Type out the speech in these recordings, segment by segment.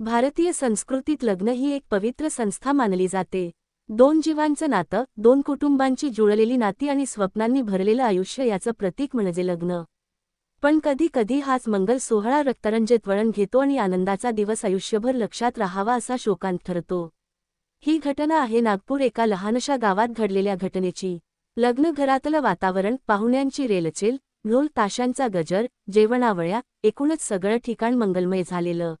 भारतीय संस्कृतीत लग्न ही एक पवित्र संस्था मानली जाते. दोन जीवांचं नातं दोन कुटुंबांची जुळलेली नाती आणि स्वप्नांनी भरलेलं आयुष्य याचं प्रतीक म्हणजे लग्न. पण कधी कधी हाच मंगल सोहळा रक्तरंजित वळण घेतो आणि आनंदाचा दिवस आयुष्यभर लक्षात राहावा असा शोकांत ठरतो. ही घटना आहे नागपूर एका लहानशा गावात घडलेल्या घटनेची. लग्न घरातलं वातावरण पाहुण्यांची रेलचेल ढोल ताशांचा गजर जेवणावळ्या एकूणच सगळं ठिकाण मंगलमय झालेलं.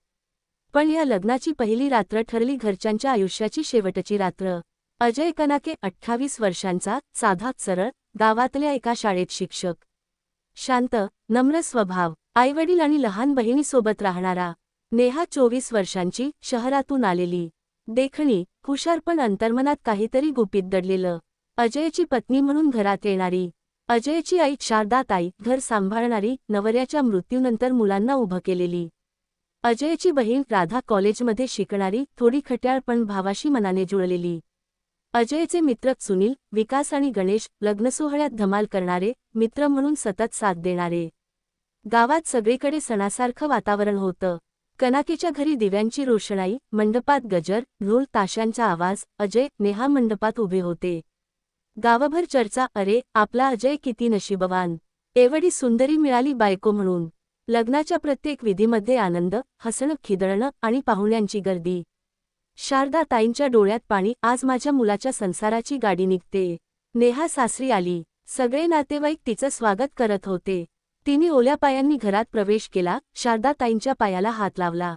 पण या लग्नाची पहिली रात्र ठरली घरच्यांच्या आयुष्याची शेवटची रात्र. अजय कनाके अठ्ठावीस वर्षांचा साधा सरळ गावातल्या एका शाळेत शिक्षक. शांत नम्र स्वभाव आईवडील आणि लहान बहिणीसोबत राहणारा. नेहा चोवीस वर्षांची शहरातून आलेली. देखणी हुशार पण अंतर्मनात काहीतरी गुपित दडलेलं. अजयची पत्नी म्हणून घरात येणारी. अजयची आई शारदाताई घर सांभाळणारी नवऱ्याच्या मृत्यूनंतर मुलांना उभं केलेली. अजयची बहीण राधा कॉलेजमध्ये शिकणारी थोडी खट्याळ पण भावाशी मनाने जुळलेली. अजयचे मित्र सुनील विकास आणि गणेश लग्नसोहळ्यात धमाल करणारे मित्र म्हणून सतत साथ देणारे. गावात सगळीकडे सणासारखं वातावरण होतं. कनाकेच्या घरी दिव्यांची रोषणाई मंडपात गजर ढोल ताशांचा आवाज अजय नेहा मंडपात उभे होते. गावभर चर्चा अरे आपला अजय किती नशीबवान. एवढी सुंदरी मिळाली बायको म्हणून. लग्नाच्या प्रत्येक विधीमध्ये आनंद हसणं खिदळणं आणि पाहुण्यांची गर्दी. शारदा ताईंच्या डोळ्यात पाणी आज माझ्या मुलाच्या संसाराची गाडी निघते. नेहा सासरी आली. सगळे नातेवाईक तिचं स्वागत करत होते. तिने ओल्या पायांनी घरात प्रवेश केला. शारदा ताईंच्या पायाला हात लावला.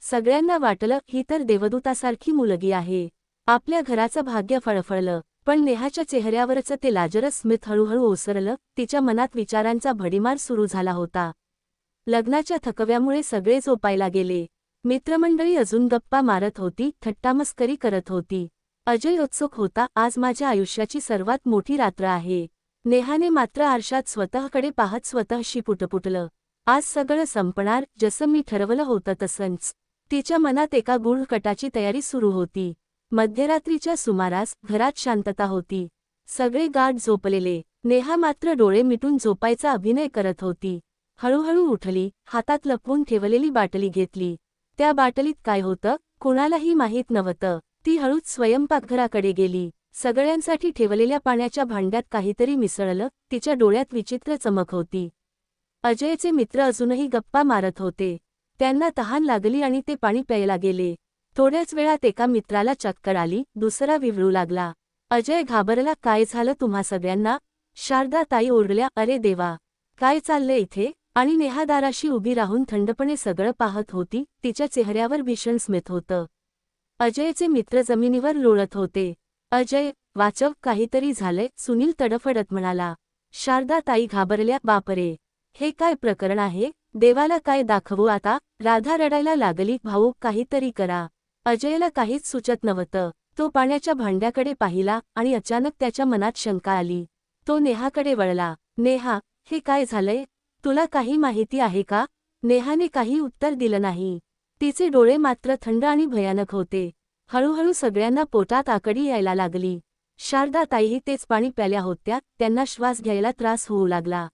सगळ्यांना वाटलं ही तर देवदूतासारखी मुलगी आहे. आपल्या घराचं भाग्य फळफळलं. पण नेहाच्या चेहऱ्यावरचं ते लाजरस स्मित हळूहळू ओसरलं. तिच्या मनात विचारांचा भडीमार सुरू झाला होता. लग्नाच्या थकव्यामुळे सगळे झोपायला गेले. मित्रमंडळी अजून गप्पा मारत होती थट्टामस्करी करत होती. अजय उत्सुक होता आज माझ्या आयुष्याची सर्वात मोठी रात्र आहे. नेहाने मात्र आरशात स्वतःकडे पाहत स्वतःशी पुटपुटलं. आज सगळं संपणार जसं मी ठरवलं होतं तसंच. तिच्या मनात एका गुढ कटाची तयारी सुरू होती. मध्यरात्रीच्या सुमारास घरात शांतता होती. सगळे गाठ झोपलेले. नेहा मात्र डोळे मिटून झोपायचा अभिनय करत होती. हळूहळू उठली हातात लपवून ठेवलेली बाटली घेतली. त्या बाटलीत काय होतं कुणालाही माहीत नव्हतं. ती हळूच स्वयंपाकघराकडे गेली. सगळ्यांसाठी ठेवलेल्या पाण्याच्या भांड्यात काहीतरी मिसळलं तिच्या डोळ्यात विचित्र चमक होती. अजयचे मित्र अजूनही गप्पा मारत होते. त्यांना तहान लागली आणि ते पाणी प्यायला गेले. थोड्याच वेळात एका मित्राला चक्कर आली दुसरा विवळू लागला. अजय घाबरला काय झालं तुम्हा सगळ्यांना? शारदा ताई ओरडल्या अरे देवा! काय चाललंय इथे? आणि नेहादाराशी उभी राहून थंडपणे सगळं पाहत होती तिच्या चेहऱ्यावर भीषण स्मित होतं. अजयचे मित्र जमिनीवर लोळत होते. अजय वाचव काहीतरी झालंय सुनील तडफडत म्हणाला. शारदा ताई घाबरल्या बापरे! हे काय प्रकरण आहे? देवाला काय दाखवू आता? राधा रडायला लागली भाऊ काहीतरी करा. अजयला काहीच सुचत नव्हतं. तो पाण्याच्या भांड्याकडे पाहिला आणि अचानक त्याच्या मनात शंका आली. तो नेहाकडे वळला. नेहा हे काय झालंय? तुला काही माहिती आहे का? नेहाने काही उत्तर दिलं नाही. तिचे डोळे मात्र थंड आणि भयानक होते. हळूहळू सगळ्यांना पोटात आकडी यायला लागली. शारदा ताईही तेच पाणी प्याल्या होत्या त्यांना श्वास घ्यायला त्रास होऊ लागला.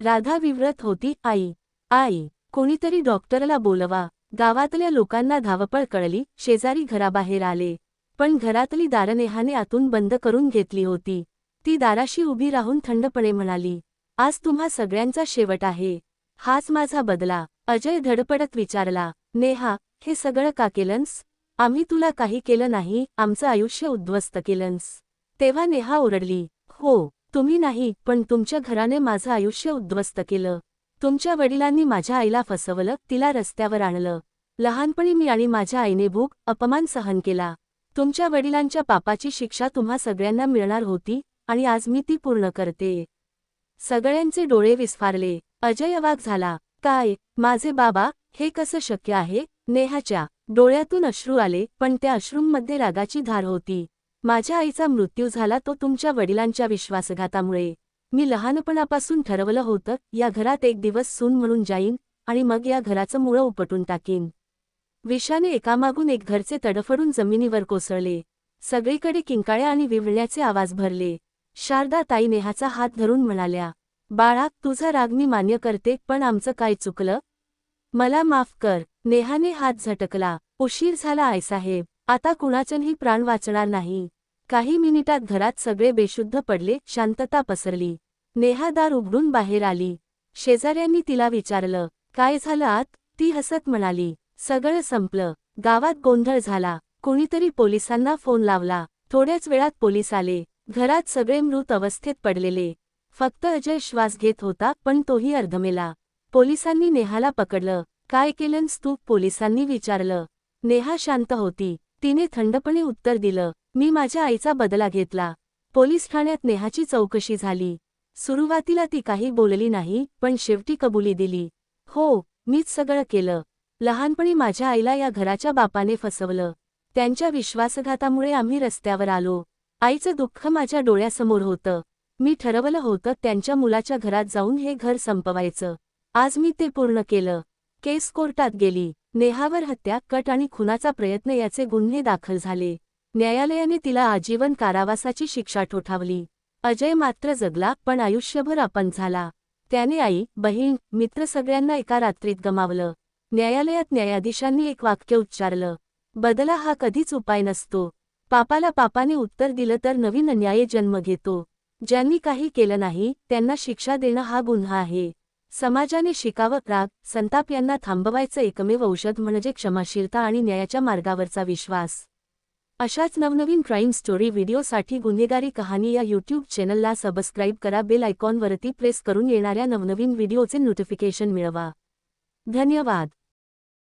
राधा विव्रत होती आई आई कोणीतरी डॉक्टरला बोलवा. गावातल्या लोकांना धावपळ कळली शेजारी घराबाहेर आले. पण घरातली दारनेहाने आतून बंद करून घेतली होती. ती दाराशी उभी राहून थंडपणे म्हणाली आज तुम्हा सगळ्यांचा शेवट आहे. हाच माझा बदला. अजय धडपडत विचारला नेहा हे सगळं का केलंस? आम्ही तुला काही केलं नाही आमचं आयुष्य उद्ध्वस्त केलंस. तेव्हा नेहा ओरडली हो तुम्ही नाही पण तुमच्या घराने माझं आयुष्य उद्ध्वस्त केलं. तुमच्या वडिलांनी माझ्या आईला फसवलं तिला रस्त्यावर आणलं. लहानपणी मी आणि माझ्या आईने भूक अपमान सहन केला. तुमच्या वडिलांच्या पापाची शिक्षा तुम्हा सगळ्यांना मिळणार होती आणि आज मी ती पूर्ण करते. सगळ्यांचे डोळे विस्फारले. अजय अवाक झाला. काय? माझे बाबा? हे कसं शक्य आहे? नेहाच्या डोळ्यातून अश्रू आले पण त्या अश्रूंमध्ये रागाची धार होती. माझ्या आईचा मृत्यू झाला तो तुमच्या वडिलांच्या विश्वासघातामुळे. मी लहानपणापासून ठरवलं होतं या घरात एक दिवस सून म्हणून जाईन आणि मग या घराचं मुळं उपटून टाकीन. विषाने एकामागून एक घरचे तडफडून जमिनीवर कोसळले. सगळीकडे किंकाळ्या आणि विवळण्याचे आवाज भरले. शारदा ताई नेहाचा हात धरून म्हणाल्या बाळा तुझा राग मी मान्य करते पण आमचं काय चुकलं? मला माफ कर. नेहाने हात झटकला उशीर झाला आईसाहेब आता कुणाचनही प्राण वाचणार नाही. काही मिनिटात घरात सगळे बेशुद्ध पडले शांतता पसरली. नेहा दार उघडून बाहेर आली. शेजाऱ्यांनी तिला विचारलं काय झालं आत? ती हसत म्हणाली सगळं संपलं. गावात गोंधळ झाला. कुणीतरी पोलिसांना फोन लावला. थोड्याच वेळात पोलीस आले. घरात सगळे मृत अवस्थेत पडलेले. फक्त अजय श्वास घेत होता पण तोही अर्धमेला. पोलिसांनी नेहाला पकडलं. काय केलं? स्तूप पोलिसांनी विचारलं. नेहा शांत होती. तिने थंडपणे उत्तर दिलं. मी माझ्या आईचा बदला घेतला. पोलीस ठाण्यात नेहाची चौकशी झाली. सुरुवातीला ती काही बोलली नाही पण शेवटी कबुली दिली. हो मीच सगळं केलं. लहानपणी माझ्या आईला या घराच्या बापाने फसवलं. त्यांच्या विश्वासघातामुळे आम्ही रस्त्यावर आलो. आईचं दुःख माझ्या डोळ्यासमोर होतं. मी ठरवलं होतं त्यांच्या मुलाच्या घरात जाऊन हे घर संपवायचं. आज मी ते पूर्ण केलं. केस कोर्टात गेली. नेहावर हत्या कट आणि खुनाचा प्रयत्न याचे गुन्हे दाखल झाले. न्यायालयाने तिला आजीवन कारावासाची शिक्षा ठोठावली. अजय मात्र जगला पण आयुष्यभर अपंग झाला. त्याने आई बहीण मित्र सगळ्यांना एका रात्रीत गमावलं. न्यायालयात न्यायाधीशांनी एक वाक्य उच्चारलं. बदला हा कधीच उपाय नसतो. पापाला पापाने उत्तर दिलं तर नवीन अन्याय जन्म घेतो. ज्यांनी काही केलं नाही त्यांना शिक्षा देणं हा गुन्हा आहे. समाजाने शिकावं राग संताप यांना थांबवायचं एकमेव औषध म्हणजे क्षमाशीलता आणि न्यायाच्या मार्गावरचा विश्वास. अशाच नवनवीन क्राईम स्टोरी व्हिडिओसाठी गुन्हेगारी कहाणी या यूट्यूब चॅनलला सबस्क्राईब करा. बेल आयकॉनवरती प्रेस करून येणाऱ्या नवनवीन व्हिडिओचे नोटिफिकेशन मिळवा. धन्यवाद.